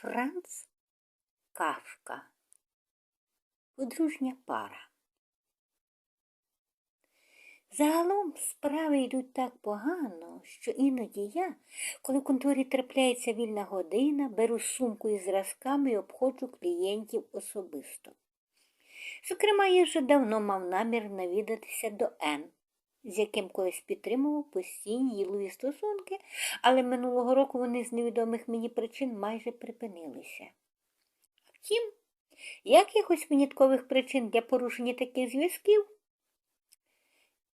Франц Кафка. Подружня пара. Загалом справи йдуть так погано, що іноді я, коли в конторі трапляється вільна година, беру сумку із зразками і обходжу клієнтів особисто. Зокрема, я вже давно мав намір навідатися до Н, з яким колись підтримував постійні ділові стосунки, але минулого року вони з невідомих мені причин майже припинилися. Втім, якихось виняткових причин для порушення таких зв'язків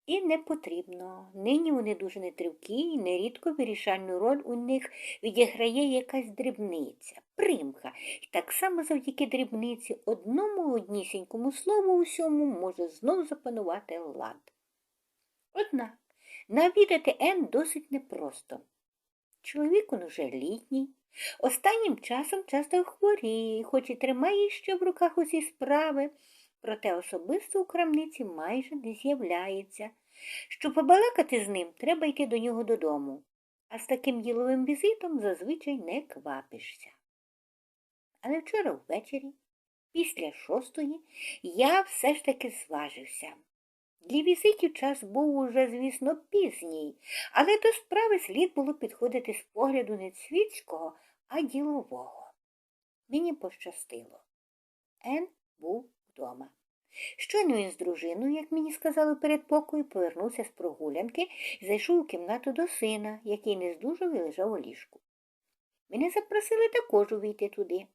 і не потрібно. Нині вони дуже нетривкі і нерідко вирішальну роль у них відіграє якась дрібниця, примха. І так само завдяки дрібниці одному однісінькому слову усьому може знов запанувати лад. Однак навідати Н досить непросто. Чоловік он уже літній, останнім часом часто хворіє, хоч і тримає ще в руках усі справи, проте особисто у крамниці майже не з'являється. Щоб побалакати з ним, треба йти до нього додому, а з таким діловим візитом зазвичай не квапишся. Але вчора ввечері, після шостої, я все ж таки зважився. Для візитів час був уже, звісно, пізній, але до справи слід було підходити з погляду не світського, а ділового. Мені пощастило. Ен був вдома. Щойно він з дружиною, як мені сказали у передпокою, повернувся з прогулянки і зайшов у кімнату до сина, який не здужав і лежав у ліжку. Мене запросили також увійти туди.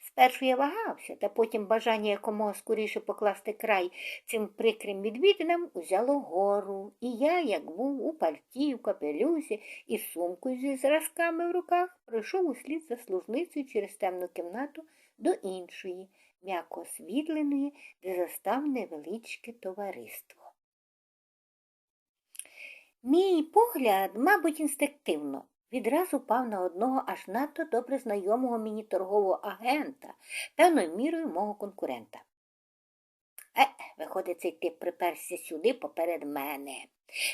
Спершу я вагався, та потім бажання якомога скоріше покласти край цим прикрим відвідинам узяло гору, і я, як був у пальті, в капелюсі і сумкою зі зразками в руках, пройшов услід за служницею через темну кімнату до іншої, м'яко освітленої, де застав невеличке товариство. Мій погляд, мабуть, інстинктивно відразу пав на одного аж надто добре знайомого мені торгового агента, певною мірою мого конкурента. Е, виходить, цей тип приперся сюди поперед мене.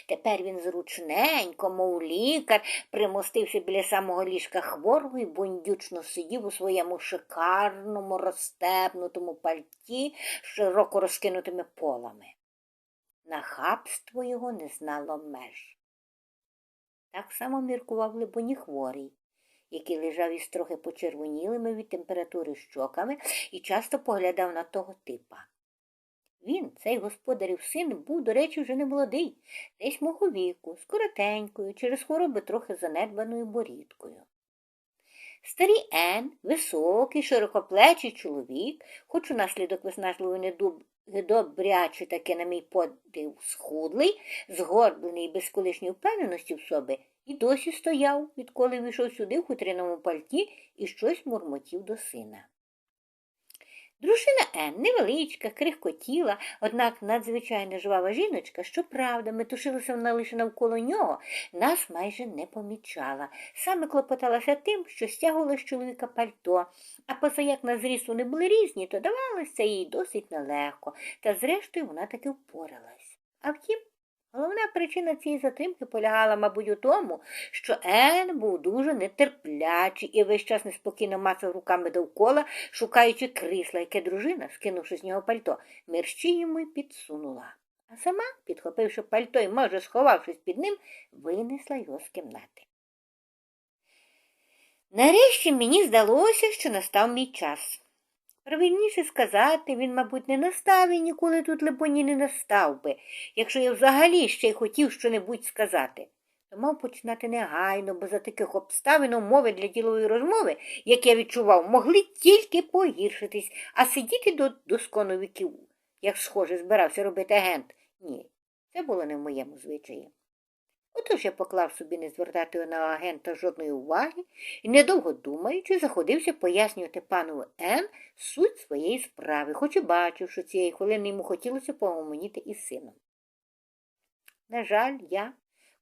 Тепер він зручненько, мов лікар, примостився біля самого ліжка хворого і бундючно сидів у своєму шикарному розстебнутому пальті з широко розкинутими полами. Нахабство його не знало меж. Так само міркував либоні хворий, який лежав із трохи почервонілими від температури щоками і часто поглядав на того типа. Він, цей господарів син, був, до речі, вже не молодий, десь мого віку, з коротенькою, через хвороби трохи занедбаною борідкою. Старий Ен, високий, широкоплечий чоловік, хоч унаслідок виснажливої недуб добряче таки, на мій подив, схудлий, згорблений без колишньої впевненості в собі, і досі стояв, відколи вийшов сюди в хутряному пальті і щось мурмотів до сина. Дружина Ен невеличка, крихкотіла, однак надзвичайно жвава жіночка, щоправда, метушилася вона лише навколо нього, нас майже не помічала. Саме клопоталася тим, що стягувала з чоловіка пальто, а поза як на зріст вони були різні, то давалося їй досить нелегко, та зрештою вона таки впоралась. А втім, Головна причина цієї затримки полягала, мабуть, у тому, що Ен був дуже нетерплячий і весь час неспокійно мацав руками довкола, шукаючи крісла, яке дружина, скинувши з нього пальто, мерщі йому й підсунула. А сама, підхопивши пальто і, може, сховавшись під ним, винесла його з кімнати. Нарешті мені здалося, що настав мій час. Правильніше сказати, він, мабуть, не настав і ніколи тут, либоні, не настав би, якщо я взагалі ще й хотів щонебудь сказати. То мав починати негайно, бо за таких обставин умови для ділової розмови, як я відчував, могли тільки погіршитись, а сидіти до доскону віків, як схоже, збирався робити агент. Ні, це було не в моєму звичаї. Отож я поклав собі не звертати на агента жодної уваги і, недовго думаючи, заходився пояснювати пану Н суть своєї справи, хоч і бачив, що цієї хвилини йому хотілося погомоніти із сином. На жаль, я,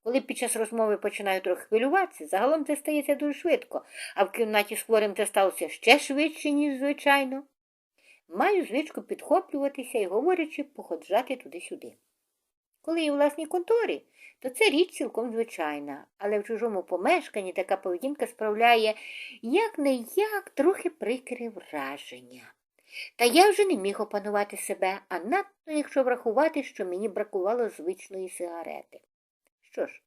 коли під час розмови починаю трохи хвилюватися, загалом це стається дуже швидко, а в кімнаті з хворим це сталося ще швидше, ніж звичайно. Маю звичку підхоплюватися і, говорячи, походжати туди-сюди. Коли я у власній конторі, то це річ цілком звичайна, але в чужому помешканні така поведінка справляє як не як трохи прикре враження. Та я вже не міг опанувати себе, а надто якщо врахувати, що мені бракувало звичної сигарети. Що ж,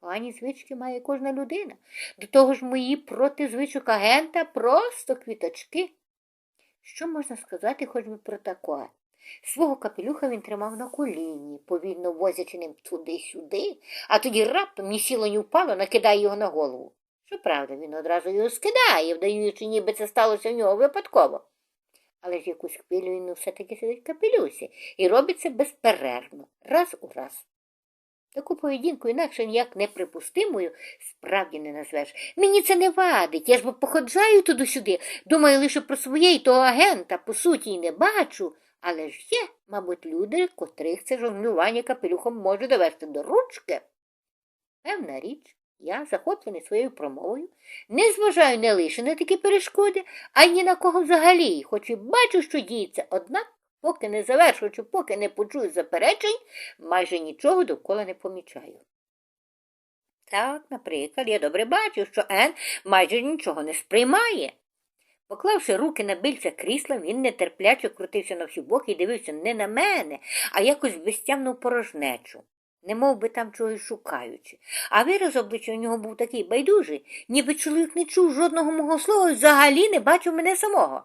погані звички має кожна людина. До того ж мої проти звичок агента просто квіточки. Що можна сказати хоч би про таке? Свого капелюха він тримав на коліні, повільно возячи ним туди-сюди, а тоді раптом ні сіло, ні впало, накидає його на голову. Щоправда, він одразу його скидає, вдаючи, ніби це сталося в нього випадково. Але ж якусь хвилю він все-таки сидить в капелюсі і робить це безперервно, раз у раз. Таку поведінку інакше ніяк неприпустимою справді не назвеш. Мені це не вадить, я ж походжаю туди-сюди, думаю лише про своє і того агента, по суті, й не бачу. Але ж є, мабуть, люди, котрих це жонглювання капелюхом може довести до ручки. Певна річ, я, захоплений своєю промовою, не зважаю не лише на такі перешкоди, а й ні на кого взагалі, хоч і бачу, що діється, однак, поки не завершу, чи поки не почую заперечень, майже нічого довкола не помічаю. Так, наприклад, я добре бачу, що Ен майже нічого не сприймає. Поклавши руки на бильця крісла, він нетерпляче крутився на всі боки і дивився не на мене, а якось безтямну порожнечу, не мов би там чогось шукаючи. А вираз обличчя у нього був такий байдужий, ніби чоловік не чув жодного мого слова і взагалі не бачив мене самого.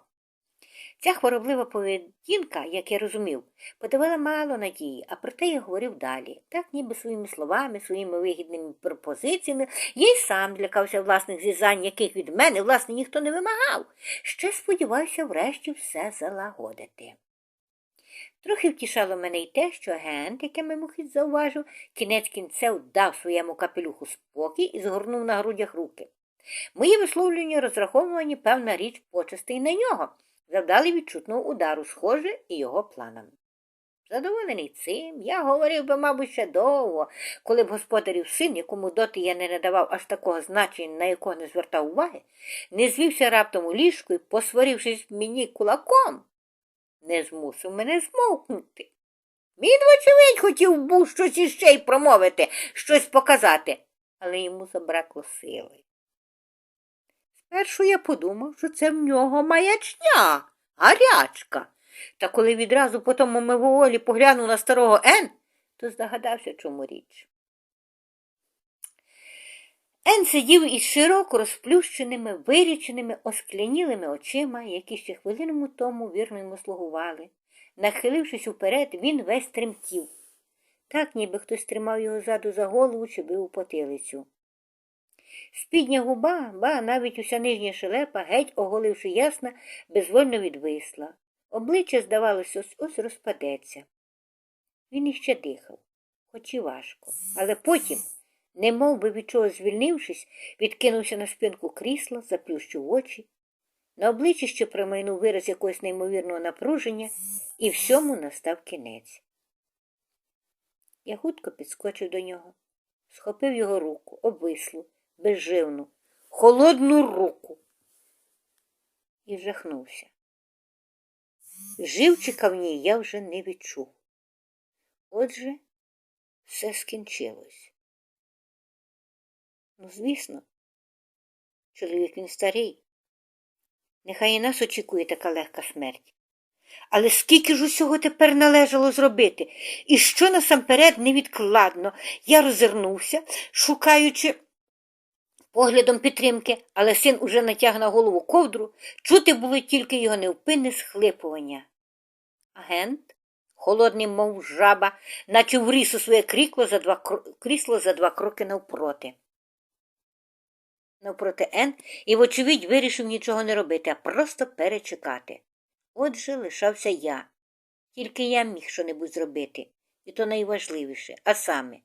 Ця хвороблива поведінка, як я розумів, подавала мало надії, а проте я говорив далі, так ніби своїми словами, своїми вигідними пропозиціями, я й сам злякався власних зізань, яких від мене, власне, ніхто не вимагав. Ще сподівався врешті все залагодити. Трохи втішало мене й те, що агент, яке мимохід зауважив, кінець кінцев дав своєму капелюху спокій і згорнув на грудях руки. Мої висловлювання розраховувані певна річ почестей на нього завдали відчутного удару, схоже, і його планами. Задоволений цим, я говорив би, мабуть, ще довго, коли б господарів син, якому доти я не надавав аж такого значення, на якого не звертав уваги, не звівся раптом у ліжку і, посварившись мені кулаком, не змусив мене змовкнути. Він, вочевидь, хотів був щось іще й промовити, щось показати, але йому забракло сили. Спершу я подумав, що це в нього маячня, гарячка. Та коли відразу по тому мивоволі поглянув на старого Ен, то здогадався, чому річ. Ен сидів із широко розплющеними, виріченими, осклянілими очима, які ще хвилину тому вірно йому слугували. Нахилившись уперед, він весь тремтів. Так, ніби хтось тримав його ззаду за голову чи бив у потилицю. Спідня губа, ба навіть уся нижня шелепа, геть оголивши ясна, безвольно відвисла. Обличчя, здавалося, ось ось розпадеться. Він іще дихав, хоч і важко, але потім, не мов би від чого звільнившись, відкинувся на спинку крісла, заплющив очі. На обличчі ще промайнув вираз якогось неймовірного напруження, і всьому настав кінець. Я хутко підскочив до нього, схопив його руку, обвислу, безживну, холодну руку і жахнувся. Живчика в ній я вже не відчув. Отже, все скінчилось. Ну, звісно, чоловік він старий. Нехай і нас очікує така легка смерть. Але скільки ж усього тепер належало зробити? І що насамперед невідкладно я розвернувся, шукаючи поглядом підтримки, але син уже натяг на голову ковдру, чути було тільки його невпинне схлипування. Агент, холодний, мов жаба, наче вріс у своє крісло за два, крісло за два кроки навпроти. Навпроти Ен і, вочевидь, вирішив нічого не робити, а просто перечекати. Отже, лишався я. Тільки я міг що-небудь зробити, і то найважливіше, а саме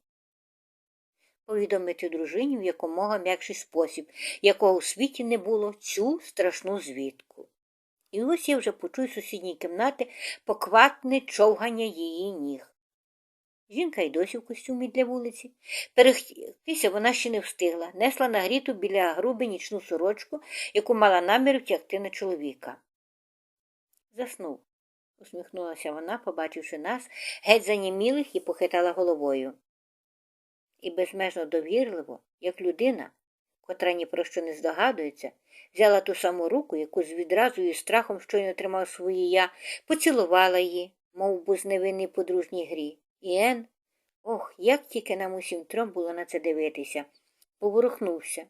повідомити дружині в якомога м'якший спосіб, якого у світі не було цю страшну звідку. І ось я вже почую сусідній кімнати покватне човгання її ніг. Жінка й досі в костюмі для вулиці. Перехтися вона ще не встигла, несла нагріту біля груби нічну сорочку, яку мала намір втягти на чоловіка. Заснув, усміхнулася вона, побачивши нас, геть занімілих і похитала головою. І безмежно довірливо, як людина, котра ні про що не здогадується, взяла ту саму руку, яку з відразу і страхом щойно тримав своє я, поцілувала її, мов би з невинній подружній грі. І Ен, ох, як тільки нам усім трьом було на це дивитися, поворухнувся,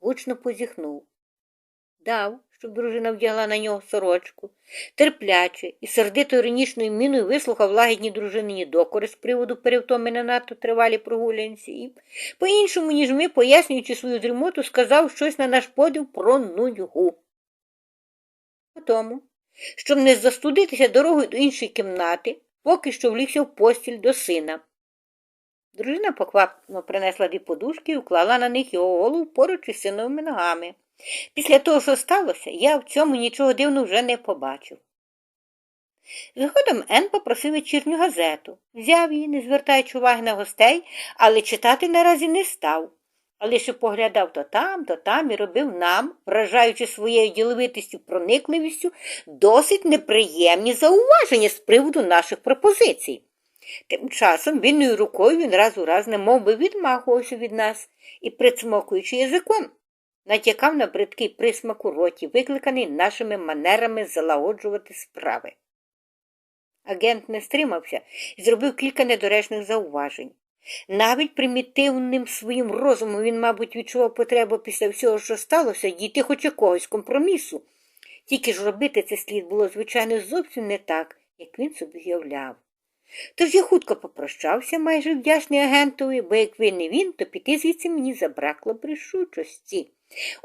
гучно позіхнув, дав, щоб дружина вдягла на нього сорочку, терпляче і сердито іронічною міною вислухав лагідні дружинині докори з приводу перевтоми на надто тривалі прогулянці і, по-іншому, ніж ми, пояснюючи свою дрімоту, сказав щось на наш подив про нудьгу. Потому, щоб не застудитися дорогою до іншої кімнати, поки що влігся в постіль до сина. Дружина поквапно принесла дві подушки і уклала на них його голову поруч із синовими ногами. Після того, що сталося, я в цьому нічого дивного вже не побачив. Згодом Ен попросив вечірню газету, взяв її, не звертаючи уваги на гостей, але читати наразі не став, а лише поглядав то там, то там і робив нам, вражаючи своєю діловитістю проникливістю, досить неприємні зауваження з приводу наших пропозицій. Тим часом вільною рукою він раз у раз немов би відмахувався від нас і, прицмокуючи язиком, натякав на бридкий присмак у роті, викликаний нашими манерами залагоджувати справи. Агент не стримався і зробив кілька недоречних зауважень. Навіть примітивним своїм розумом він, мабуть, відчував потребу після всього, що сталося, дійти хоч якогось компромісу. Тільки ж робити це слід було, звичайно, зовсім не так, як він собі уявляв. Тож я хутко попрощався, майже вдячний агентові, бо якби не він, то піти звідси мені забракло б рішучості.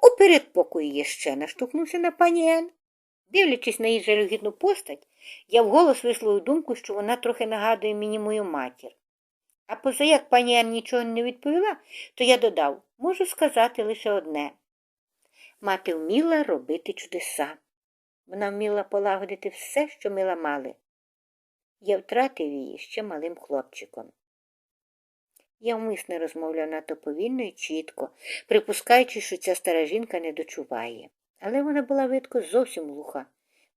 У передпокої я ще наштовхнувся на пані Ен. Дивлячись на її жалюгідну постать, я вголос висловив думку, що вона трохи нагадує мені мою матір. А поза як пані Ен нічого не відповіла, то я додав можу сказати лише одне. Мати вміла робити чудеса. Вона вміла полагодити все, що ми ламали. Я втратив її ще малим хлопчиком. Я вмисно розмовляв надто повільно і чітко, припускаючи, що ця стара жінка не дочуває. Але вона була видко зовсім глуха,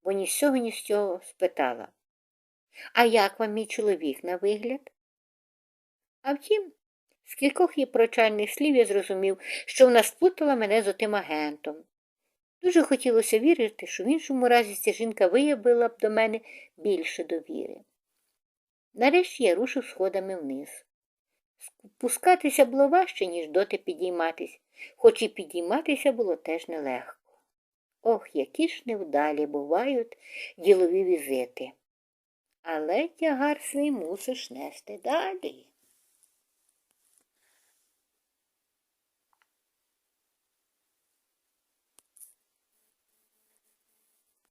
бо ні з цього, ні з цього спитала. А як вам мій чоловік на вигляд? А втім, з кількох її прочальних слів я зрозумів, що вона сплутала мене з отим агентом. Дуже хотілося вірити, що в іншому разі ця жінка виявила б до мене більше довіри. Нарешті я рушив сходами вниз. Спускатися було важче, ніж доти підійматись, хоч і підійматися було теж нелегко. Ох, які ж невдалі бувають ділові візити. Але тягар свій мусиш нести далі.